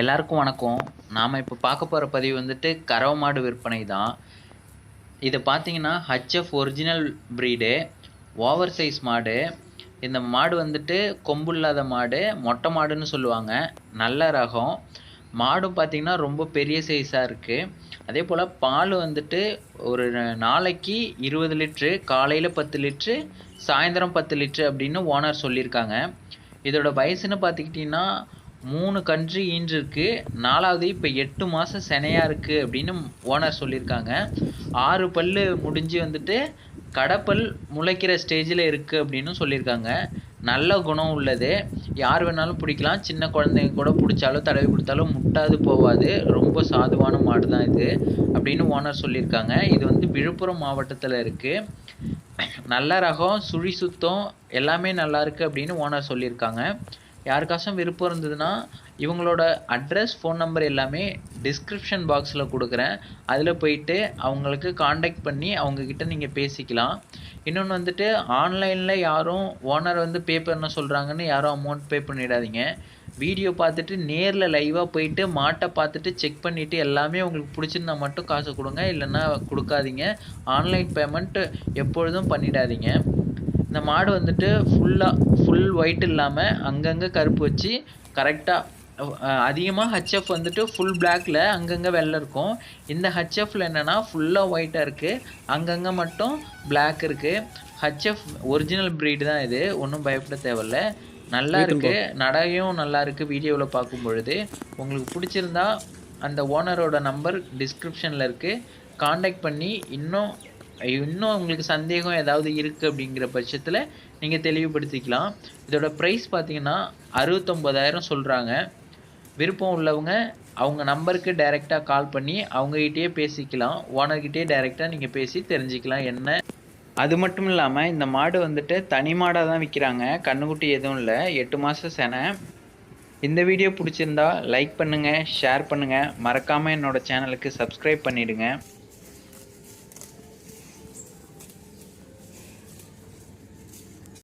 எல்லாருக்கும் வணக்கம். நாம் இப்போ பார்க்க போகிற பதிவு வந்துட்டு கறவை மாடு விற்பனை தான். இது பார்த்தீங்கன்னா HF original breed over size மாடு. இந்த மாடு வந்துட்டு கொம்பு இல்லாத மாடு மொட்டை மாடுன்னு சொல்லுவாங்க. நல்ல ரகம். மாடும் பார்த்தீங்கன்னா ரொம்ப பெரிய சைஸாக இருக்குது அதே போல் பால் வந்துட்டு ஒரு நாளைக்கு இருபது லிட்ரு காலையில் பத்து லிட்ரு சாயந்தரம் பத்து லிட்ரு அப்படின்னு ஓனர் சொல்லியிருக்காங்க. இதோட வயசுன்னு பார்த்துக்கிட்டிங்கன்னா மூணு கன்று ஈன்றிருக்கு. நாலாவது இப்போ எட்டு மாதம் செனையாக இருக்குது அப்படின்னு ஓனர் சொல்லியிருக்காங்க. ஆறு பல்லு முடிஞ்சு வந்துட்டு கடப்பல் முளைக்கிற ஸ்டேஜில் இருக்குது அப்படின்னு சொல்லியிருக்காங்க. நல்ல குணம் உள்ளது. யார் வேணாலும் பிடிக்கலாம். சின்ன குழந்தைங்க கூட பிடிச்சாலும் தடவி கொடுத்தாலும் முட்டாது போகாது ரொம்ப சாதுவான மாடு தான் இது அப்படின்னு ஓனர் சொல்லியிருக்காங்க. இது வந்து விழுப்புரம் மாவட்டத்தில் இருக்குது நல்ல ரகம் சுழி சுத்தம் எல்லாமே நல்லா இருக்குது அப்படின்னு ஓனர் சொல்லியிருக்காங்க. யாருக்காச்சும் விருப்பம் இருந்ததுன்னா இவங்களோட அட்ரஸ் ஃபோன் நம்பர் எல்லாமே டிஸ்கிரிப்ஷன் பாக்ஸில் கொடுக்குறேன். அதில் போயிட்டு அவங்களுக்கு காண்டாக்ட் பண்ணி அவங்கக்கிட்ட நீங்கள் பேசிக்கலாம். இன்னொன்று வந்துட்டு ஆன்லைனில் யாரும் ஓனர் வந்து பே பண்ண சொல்கிறாங்கன்னு யாரும் அமௌண்ட் பே பண்ணிடாதீங்க. வீடியோ பார்த்துட்டு நேரில் லைவாக போயிட்டு மாட்டை பார்த்துட்டு செக் பண்ணிவிட்டு எல்லாமே உங்களுக்கு பிடிச்சிருந்தா மட்டும் காசு கொடுங்க இல்லைன்னா கொடுக்காதீங்க. ஆன்லைன் பேமெண்ட் எப்பொழுதும் பண்ணிடாதீங்க. இந்த மாடு வந்துட்டு ஃபுல்லாக ஃபுல் ஒயிட் இல்லாமல் அங்கங்கே கருப்பு வச்சு கரெக்டாக அதிகமாக ஹச்எஃப் வந்துட்டு ஃபுல் பிளாக்ல அங்கங்கே வெள்ளை இருக்கும். இந்த ஹச்எஃப்ல என்னென்னா ஃபுல்லாக ஒயிட்டாக இருக்குது அங்கங்கே மட்டும் பிளாக் இருக்குது ஹச்எஃப் ஒரிஜினல் ப்ரீடு தான் இது. ஒன்றும் பயப்பட தேவையில்ல. நல்லா இருக்குது நடையும் நல்லா இருக்குது வீடியோவில் பார்க்கும் பொழுது உங்களுக்கு பிடிச்சிருந்தா அந்த ஓனரோட நம்பர் டிஸ்கிரிப்ஷனில் இருக்குது காண்டாக்ட் பண்ணி இன்னும் இன்னும் உங்களுக்கு சந்தேகம் ஏதாவது இருக்குது அப்படிங்கிற பட்சத்தில் நீங்கள் தெளிவுபடுத்திக்கலாம். இதோட ப்ரைஸ் பார்த்தீங்கன்னா அறுபத்தொம்போதாயிரம் சொல்கிறாங்க விருப்பம் உள்ளவங்க அவங்க நம்பருக்கு டைரெக்டாக கால் பண்ணி அவங்ககிட்டயே பேசிக்கலாம். ஓனர்கிட்டயே டைரெக்டாக நீங்கள் பேசி தெரிஞ்சுக்கலாம் என்ன. அது மட்டும் இல்லாமல் இந்த மாடு வந்துட்டு தனி மாடாக தான் விற்கிறாங்க கண்ணுக்குட்டி எதுவும் இல்லை. எட்டு மாதம் செனை. இந்த வீடியோ பிடிச்சிருந்தா லைக் பண்ணுங்கள் ஷேர் பண்ணுங்கள் மறக்காமல் என்னோடய சேனலுக்கு சப்ஸ்கிரைப் பண்ணிவிடுங்க